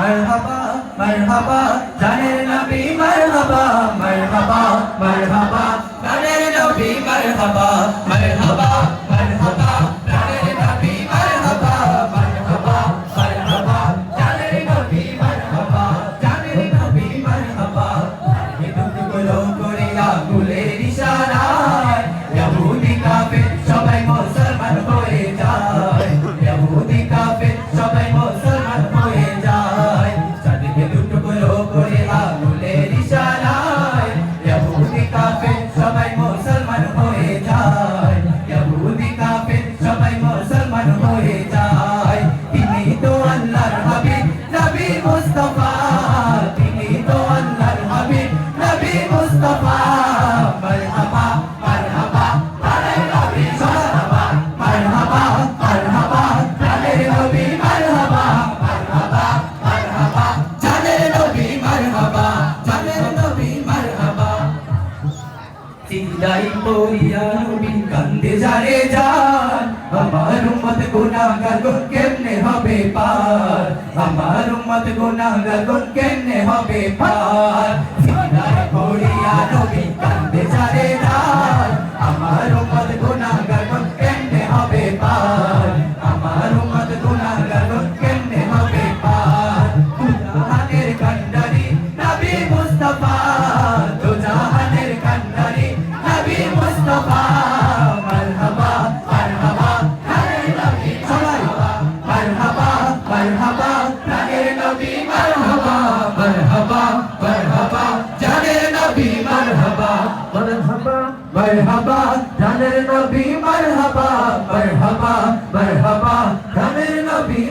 মারহাবা মারহাবা জানের নবী মারহাবা মারহাবা মারহাবা জানের নবী মারহাবা মারহাবা। যায়। ইহুদি কাফের সবাই মুসলমান হয়ে যায়। তিনি তো আল্লাহর হাবিব নবী মুস্তাফা। বিদায় পড়িয়া রবি কান্দে যারে যান আমার উম্মত গুনাহগার গুন কেমনে হবে পার? আমার উম্মত গুনাহগার গুন কেমনে হবে পার? مرحبا جانے نبی مرحبا مرحبا مرحبا جانے نبی